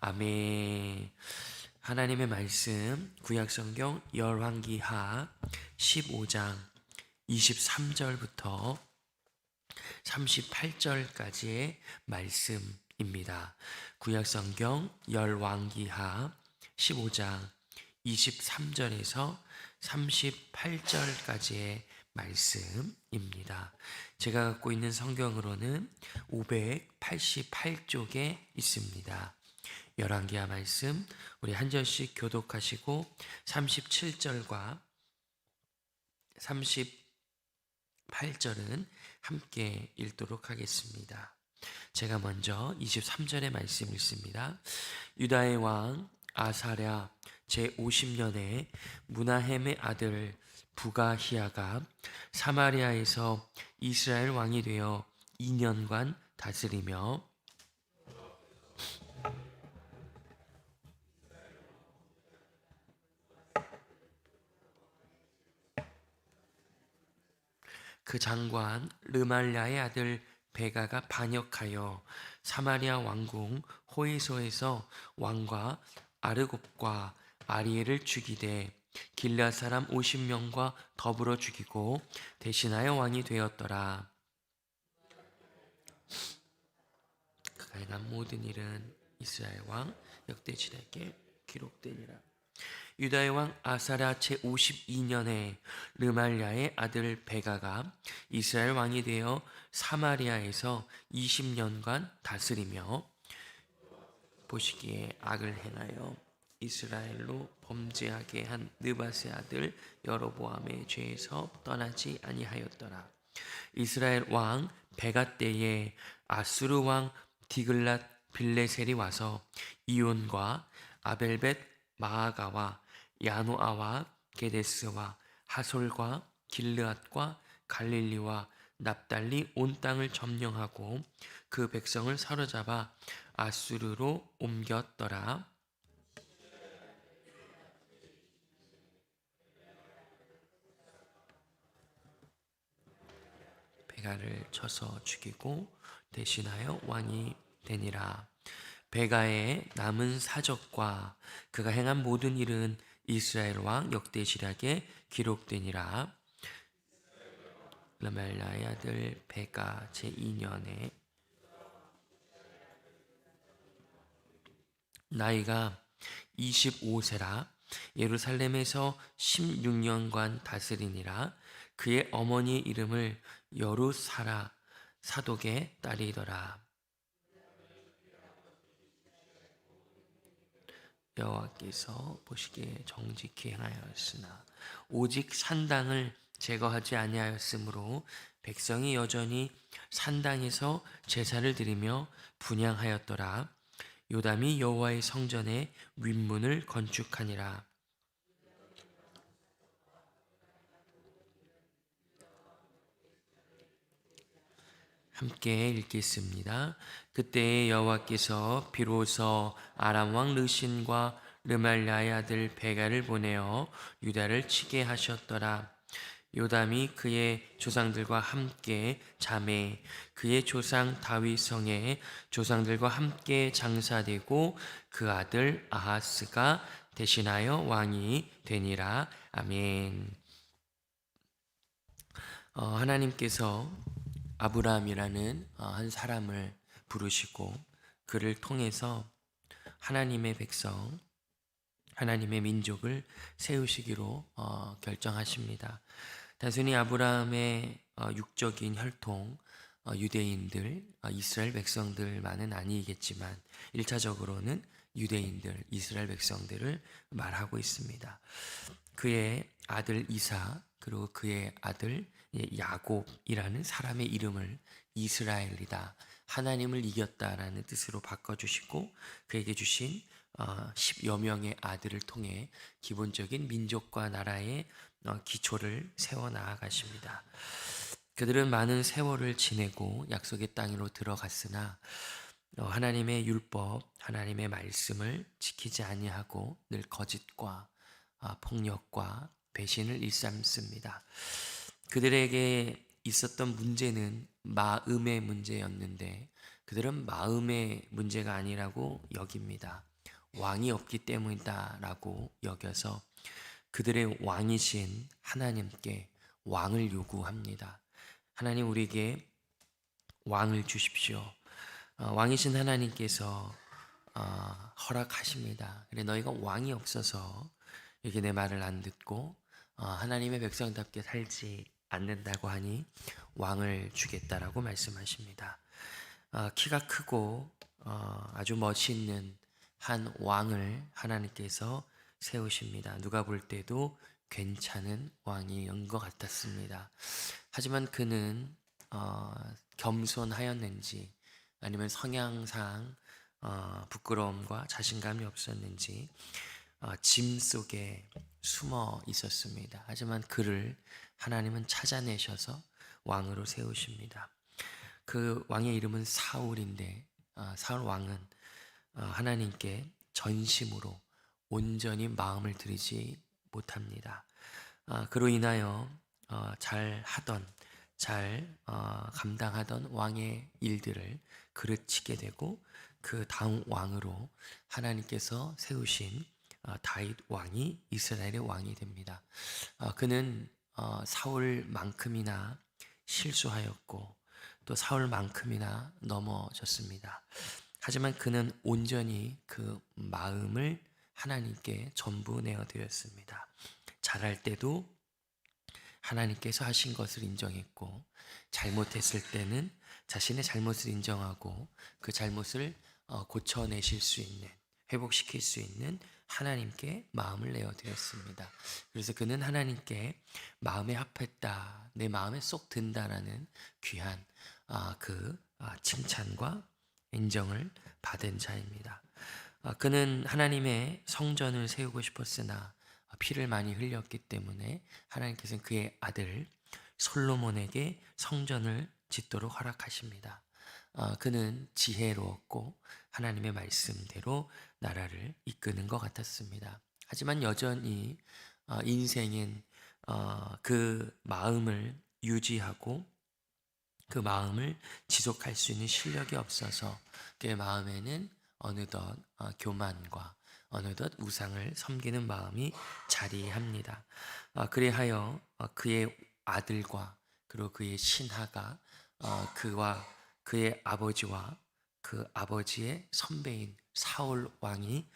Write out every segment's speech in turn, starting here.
아멘. 하나님의 말씀 구약 성경 열왕기하 15장 23절부터 38절까지의 말씀입니다. 구약 성경 열왕기하 15장 23절에서 38절까지의 말씀입니다. 제가 갖고 있는 성경으로는 588쪽에 있습니다. 열왕기하 말씀 우리 한 절씩 교독하시고 37절과 38절은 함께 읽도록 하겠습니다. 제가 먼저 23절의 말씀 읽습니다. 유다의 왕 아사랴 제 50년에 무나헴의 아들 부가히야가 사마리아에서 이스라엘 왕이 되어 2년간 다스리며 그 장관 르말랴의 아들 베가가 반역하여 사마리아 왕궁 호에소에서 왕과 아르곱과 아리엘을 죽이되 길라 사람 50명과 더불어 죽이고 대신하여 왕이 되었더라. 그가 행한 모든 일은 이스라엘 왕 역대지에게 기록되니라. 유다의 왕 아사랴 제 52년에 르말랴의 아들 베가가 이스라엘 왕이 되어 사마리아에서 20년간 다스리며 보시기에 악을 행하여 이스라엘로 범죄하게 한 느바스의 아들 여로보암의 죄에서 떠나지 아니하였더라. 이스라엘 왕 베가 때에 아수르 왕 디글랏 빌레셀이 와서 이온과 아벨벳 마아가와 야노아와 게데스와 하솔과 길르앗과 갈릴리와 납달리 온 땅을 점령하고 그 백성을 사로잡아 아수르로 옮겼더라. 베가를 쳐서 죽이고 대신하여 왕이 되니라. 베가의 남은 사적과 그가 행한 모든 일은 이스라엘 왕 역대시락에 기록되니라. 라멜라의 아들 베가 제2년에 나이가 25세라. 예루살렘에서 16년간 다스리니라. 그의 어머니 이름을 여루사라 사독의 딸이더라 여호와께서 보시기에 정직히 행하였으나 오직 산당을 제거하지 아니하였으므로 백성이 여전히 산당에서 제사를 드리며 분양하였더라. 요담이 여호와의 성전에 윗문을 건축하니라 함께 읽겠습니다. 그때 여호와께서 비로소 아람 왕 르신과 르말랴의 아들 베가를 보내어 유다를 치게 하셨더라. 요담이 그의 조상들과 함께 잠에 그의 조상 다윗 성에 조상들과 함께 장사되고 그 아들 아하스가 대신하여 왕이 되니라. 아멘. 어, 하나님께서 아브라함이라는 어, 한 사람을 부르시고 그를 통해서 하나님의 백성, 하나님의 민족을 세우시기로 어, 결정하십니다. 단순히 아브라함의 어, 육적인 혈통, 유대인들, 이스라엘 백성들만은 아니겠지만 1차적으로는 유대인들, 이스라엘 백성들을 말하고 있습니다. 그의 아들 이사 그리고 그의 아들 야곱이라는 사람의 이름을 이스라엘이다. 하나님을 이겼다라는 뜻으로 바꿔주시고 그에게 주신 10여 어, 명의 아들을 통해 기본적인 민족과 나라의 어, 기초를 세워 나아가십니다. 그들은 많은 세월을 지내고 약속의 땅으로 들어갔으나 어, 하나님의 율법, 하나님의 말씀을 지키지 아니하고 늘 거짓과 폭력과 배신을 일삼습니다. 그들에게 있었던 문제는 마음의 문제였는데 그들은 마음의 문제가 아니라고 여깁니다. 왕이 없기 때문이다라고 여겨서 그들의 왕이신 하나님께 왕을 요구합니다. 하나님 우리에게 왕을 주십시오. 어, 왕이신 하나님께서 어, 허락하십니다. 그래 너희가 왕이 없어서 이렇게 내 말을 안 듣고 어, 하나님의 백성답게 살지 않는다고 하니 왕을 주겠다라고 말씀하십니다. 어, 키가 크고 어, 아주 멋있는 한 왕을 하나님께서 세우십니다. 누가 볼 때도 괜찮은 왕이인 것 같았습니다. 하지만 그는 어, 겸손하였는지 아니면 성향상 어, 부끄러움과 자신감이 없었는지 어, 짐 속에 숨어 있었습니다. 하지만 그를 하나님은 찾아내셔서 왕으로 세우십니다. 그 왕의 이름은 사울인데 어, 사울 왕은 어, 하나님께 전심으로 온전히 마음을 들이지 못합니다. 어, 그로 인하여 어, 잘 하던 잘 어, 감당하던 왕의 일들을 그르치게 되고 그 다음 왕으로 하나님께서 세우신 어, 다윗 왕이 이스라엘의 왕이 됩니다. 어, 그는 어, 사울만큼이나 실수하였고 또 사울만큼이나 넘어졌습니다. 하지만 그는 온전히 그 마음을 하나님께 전부 내어드렸습니다. 잘할 때도 하나님께서 하신 것을 인정했고 잘못했을 때는 자신의 잘못을 인정하고 그 잘못을 어, 고쳐내실 수 있는 회복시킬 수 있는 하나님께 마음을 내어 드렸습니다. 그래서 그는 하나님께 마음에 합했다, 내 마음에 쏙 든다라는 귀한 아, 그 아, 칭찬과 인정을 받은 자입니다. 아, 그는 하나님의 성전을 세우고 싶었으나 피를 많이 흘렸기 때문에 하나님께서는 그의 아들 솔로몬에게 성전을 짓도록 허락하십니다. 어, 그는 지혜로웠고 하나님의 말씀대로 나라를 이끄는 것 같았습니다. 하지만 여전히 어, 인생은 어, 그 마음을 유지하고 그 마음을 지속할 수 있는 실력이 없어서 그의 마음에는 어느덧 어, 교만과 어느덧 우상을 섬기는 마음이 자리합니다. 어, 그리하여 어, 그의 아들과 그리고 그의 신하가 어, 그와 그의 아버지와 그 아버지의 선배인 사울 왕이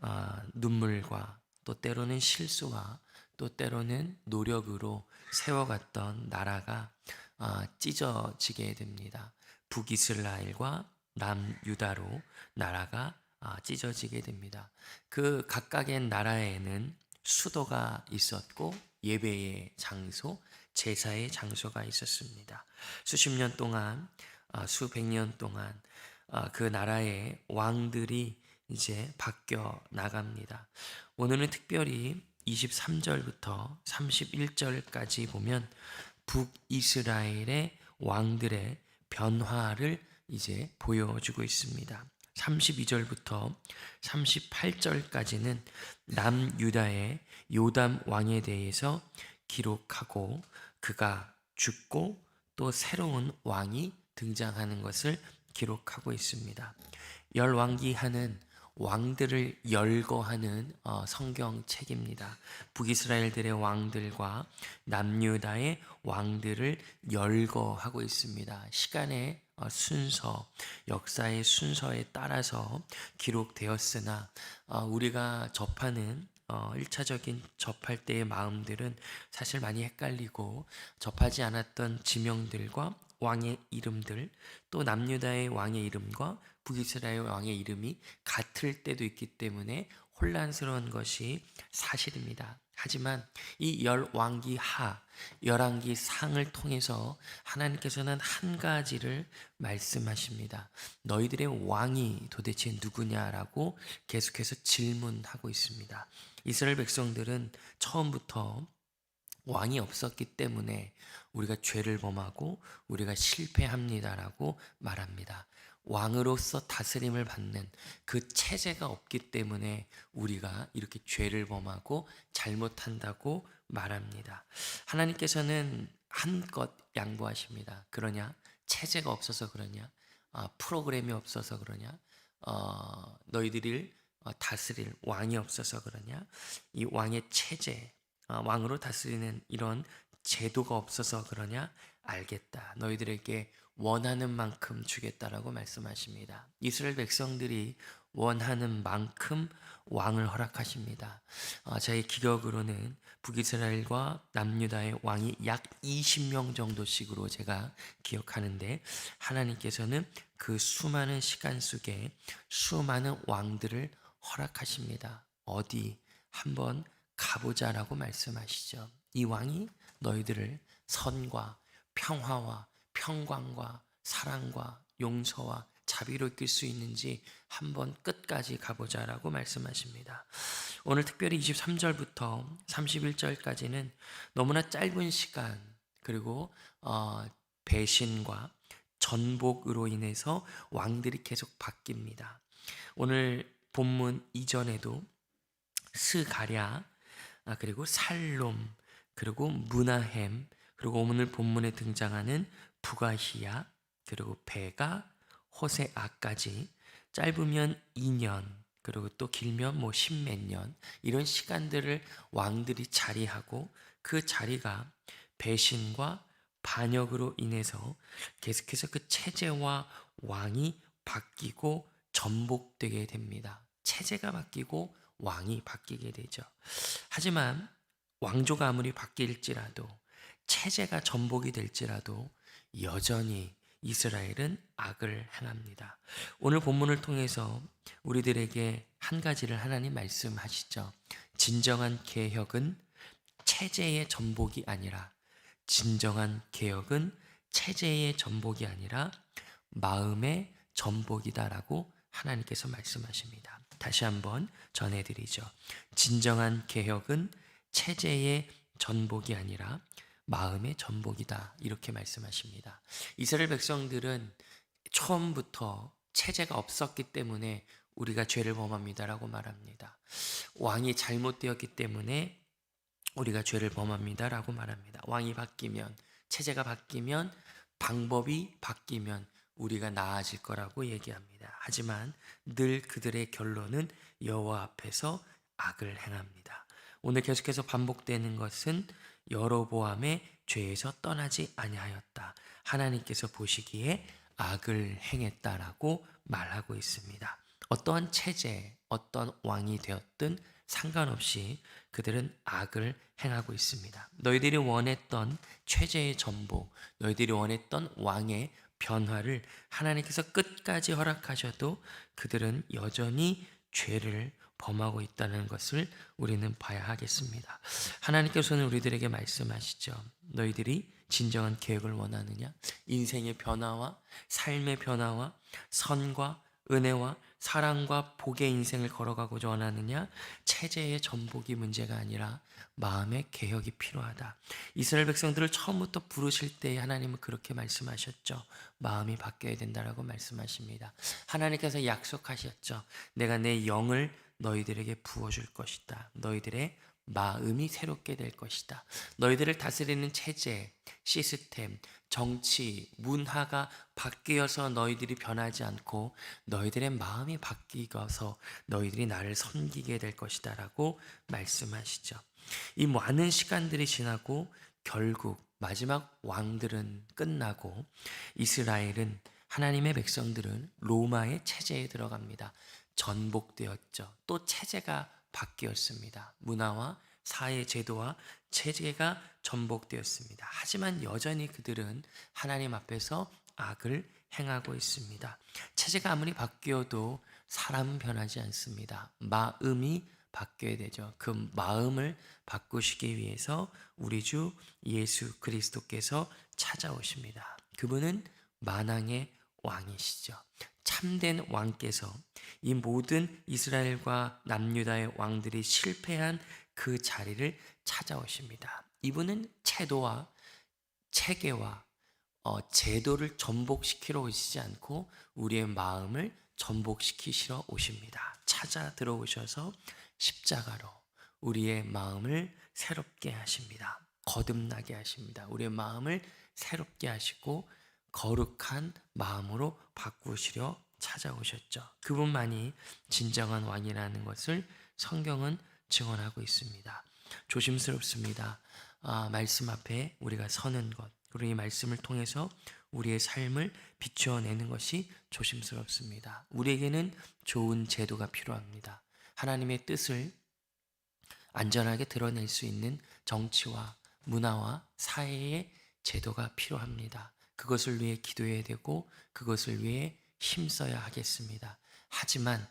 어, 눈물과 또 때로는 실수와 또 때로는 노력으로 세워갔던 나라가 어, 찢어지게 됩니다. 북이스라엘과 남유다로 나라가 아, 찢어지게 됩니다. 그 각각의 나라에는 수도가 있었고 예배의 장소, 제사의 장소가 있었습니다. 수십 년 동안, 아, 수백 년 동안 아, 그 나라의 왕들이 이제 바뀌어 나갑니다. 오늘은 특별히 23절부터 31절까지 보면 북이스라엘의 왕들의 변화를 이제 보여주고 있습니다. 32절부터 38절까지는 남유다의 요담 왕에 대해서 기록하고 그가 죽고 또 새로운 왕이 등장하는 것을 기록하고 있습니다. 열왕기하는 왕들을 열거하는 어, 성경책입니다. 북이스라엘들의 왕들과 남유다의 왕들을 열거하고 있습니다. 시간의 어, 순서, 역사의 순서에 따라서 기록되었으나 어, 우리가 접하는 어, 1차적인 접할 때의 마음들은 사실 많이 헷갈리고 접하지 않았던 지명들과 왕의 이름들 또 남유다의 왕의 이름과 북이스라엘 왕의 이름이 같을 때도 있기 때문에 혼란스러운 것이 사실입니다. 하지만 이 열왕기 하, 열왕기 상을 통해서 하나님께서는 한 가지를 말씀하십니다. 너희들의 왕이 도대체 누구냐라고 계속해서 질문하고 있습니다. 이스라엘 백성들은 처음부터 왕이 없었기 때문에 우리가 죄를 범하고 우리가 실패합니다라고 말합니다. 왕으로서 다스림을 받는 그 체제가 없기 때문에 우리가 이렇게 죄를 범하고 잘못한다고 말합니다. 하나님께서는 한껏 양보하십니다. 그러냐? 체제가 없어서 그러냐? 아, 프로그램이 없어서 그러냐? 어, 너희들을 어, 다스릴 왕이 없어서 그러냐? 이 왕의 체제, 어, 왕으로 다스리는 이런 제도가 없어서 그러냐? 알겠다. 너희들에게 원하는 만큼 주겠다라고 말씀하십니다. 이스라엘 백성들이 원하는 만큼 왕을 허락하십니다. 어, 저의 기억으로는 북이스라엘과 남유다의 왕이 약 20명 정도씩으로 제가 기억하는데 하나님께서는 그 수많은 시간 속에 수많은 왕들을 허락하십니다. 어디 한번 가보자라고 말씀하시죠. 이 왕이 너희들을 선과 평화와 평강과 사랑과 용서와 자비로 이끌 수 있는지 한번 끝까지 가보자라고 말씀하십니다. 오늘 특별히 23절부터 31절까지는 너무나 짧은 시간 그리고 어, 배신과 전복으로 인해서 왕들이 계속 바뀝니다. 오늘 본문 이전에도 스가랴 아, 그리고 살롬 그리고 문하햄 그리고 오늘 본문에 등장하는 부가히야 그리고 베가 호세아까지 짧으면 2년 그리고 또 길면 뭐 십몇 년 이런 시간들을 왕들이 자리하고 그 자리가 배신과 반역으로 인해서 계속해서 그 체제와 왕이 바뀌고 전복되게 됩니다. 체제가 바뀌고 왕이 바뀌게 되죠. 하지만 왕조가 아무리 바뀔지라도 체제가 전복이 될지라도 여전히 이스라엘은 악을 행합니다. 오늘 본문을 통해서 우리들에게 한 가지를 하나님 말씀하시죠. 진정한 개혁은 체제의 전복이 아니라 진정한 개혁은 체제의 전복이 아니라 마음의 전복이다라고 하나님께서 말씀하십니다. 다시 한번 전해드리죠. 진정한 개혁은 체제의 전복이 아니라 마음의 전복이다. 이렇게 말씀하십니다. 이스라엘 백성들은 처음부터 체제가 없었기 때문에 우리가 죄를 범합니다라고 말합니다. 왕이 잘못되었기 때문에 우리가 죄를 범합니다라고 말합니다. 왕이 바뀌면 체제가 바뀌면 방법이 바뀌면 우리가 나아질 거라고 얘기합니다. 하지만 늘 그들의 결론은 여호와 앞에서 악을 행합니다. 오늘 계속해서 반복되는 것은 여로보암의 죄에서 떠나지 아니하였다. 하나님께서 보시기에 악을 행했다라고 말하고 있습니다. 어떠한 체제, 어떤 왕이 되었든 상관없이 그들은 악을 행하고 있습니다. 너희들이 원했던 체제의 전복, 너희들이 원했던 왕의 변화를 하나님께서 끝까지 허락하셔도 그들은 여전히 죄를 범하고 있다는 것을 우리는 봐야 하겠습니다. 하나님께서는 우리들에게 말씀하시죠. 너희들이 진정한 계획을 원하느냐? 인생의 변화와 삶의 변화와 선과 은혜와 사랑과 복의 인생을 걸어가고자 원하느냐? 체제의 전복이 문제가 아니라 마음의 개혁이 필요하다. 이스라엘 백성들을 처음부터 부르실 때 하나님은 그렇게 말씀하셨죠. 마음이 바뀌어야 된다라고 말씀하십니다. 하나님께서 약속하셨죠. 내가 내 영을 너희들에게 부어줄 것이다. 너희들의 마음이 새롭게 될 것이다. 너희들을 다스리는 체제, 시스템, 정치, 문화가 바뀌어서 너희들이 변하지 않고 너희들의 마음이 바뀌어서 너희들이 나를 섬기게 될 것이다. 라고 말씀하시죠. 이 많은 시간들이 지나고 결국 마지막 왕들은 끝나고 이스라엘은 하나님의 백성들은 로마의 체제에 들어갑니다. 전복되었죠. 또 체제가 바뀌었습니다. 문화와 사회 제도와 체제가 전복되었습니다. 하지만 여전히 그들은 하나님 앞에서 악을 행하고 있습니다. 체제가 아무리 바뀌어도 사람은 변하지 않습니다. 마음이 바뀌어야 되죠. 그 마음을 바꾸시기 위해서 우리 주 예수 그리스도께서 찾아오십니다. 그분은 만왕의 왕이시죠. 참된 왕께서 이 모든 이스라엘과 남유다의 왕들이 실패한 그 자리를 찾아오십니다. 이분은 체도와 체계와 어, 제도를 전복시키러 오시지 않고 우리의 마음을 전복시키시러 오십니다. 찾아 들어오셔서 십자가로 우리의 마음을 새롭게 하십니다. 거듭나게 하십니다. 우리의 마음을 새롭게 하시고 거룩한 마음으로 바꾸시려 찾아오셨죠. 그분만이 진정한 왕이라는 것을 성경은 증언하고 있습니다. 조심스럽습니다. 아, 말씀 앞에 우리가 서는 것, 그리고 이 말씀을 통해서 우리의 삶을 비추어내는 것이 조심스럽습니다. 우리에게는 좋은 제도가 필요합니다. 하나님의 뜻을 안전하게 드러낼 수 있는 정치와 문화와 사회의 제도가 필요합니다. 그것을 위해 기도해야 되고 그것을 위해 힘써야 하겠습니다. 하지만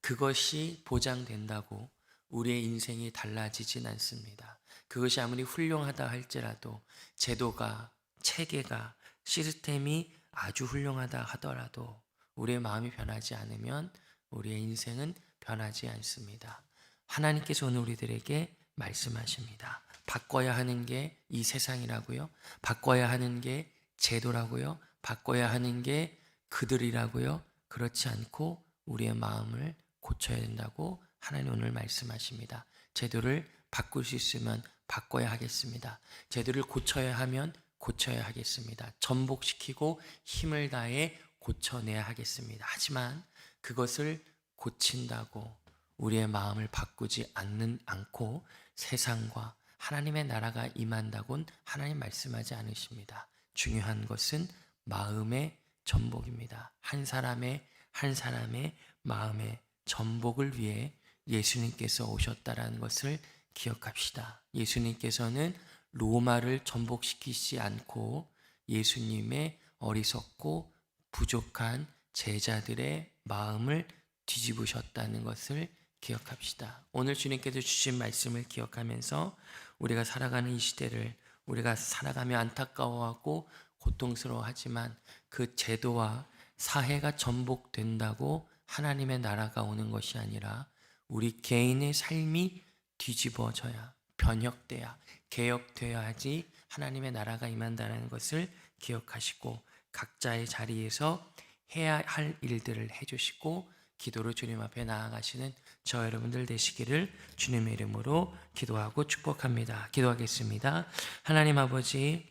그것이 보장된다고 우리의 인생이 달라지진 않습니다. 그것이 아무리 훌륭하다 할지라도 제도가 체계가 시스템이 아주 훌륭하다 하더라도 우리의 마음이 변하지 않으면 우리의 인생은 변하지 않습니다. 하나님께서 오늘 우리들에게 말씀하십니다. 바꿔야 하는 게 이 세상이라고요. 바꿔야 하는 게 제도라고요. 바꿔야 하는 게 그들이라고요. 그렇지 않고 우리의 마음을 고쳐야 된다고 하나님 오늘 말씀하십니다. 제도를 바꿀 수 있으면 바꿔야 하겠습니다. 제도를 고쳐야 하면 고쳐야 하겠습니다. 전복시키고 힘을 다해 고쳐내야 하겠습니다. 하지만 그것을 고친다고 우리의 마음을 바꾸지 않는 않고 세상과 하나님의 나라가 임한다곤 하나님 말씀하지 않으십니다. 중요한 것은 마음의 전복입니다. 한 사람의 한 사람의 마음의 전복을 위해 예수님께서 오셨다라는 것을 기억합시다. 예수님께서는 로마를 전복시키지 않고 예수님의 어리석고 부족한 제자들의 마음을 뒤집으셨다는 것을 기억합시다. 오늘 주님께서 주신 말씀을 기억하면서 우리가 살아가는 이 시대를 우리가 살아가며 안타까워하고 고통스러워하지만 그 제도와 사회가 전복된다고 하나님의 나라가 오는 것이 아니라 우리 개인의 삶이 뒤집어져야 변혁돼야 개혁되어야지 하나님의 나라가 임한다는 것을 기억하시고 각자의 자리에서 해야 할 일들을 해주시고 기도로 주님 앞에 나아가시는 저 여러분들 되시기를 주님의 이름으로 기도하고 축복합니다. 기도하겠습니다. 하나님 아버지,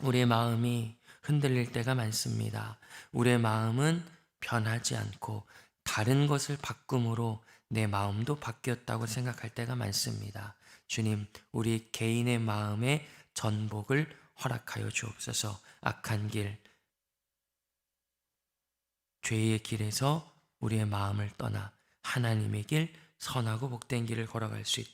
우리의 마음이 흔들릴 때가 많습니다. 우리의 마음은 변하지 않고 다른 것을 바꿈으로 내 마음도 바뀌었다고 생각할 때가 많습니다. 주님, 우리 개인의 마음의 전복을 허락하여 주옵소서. 악한 길, 죄의 길에서 우리의 마음을 떠나 하나님의 길, 선하고 복된 길을 걸어갈 수 있도록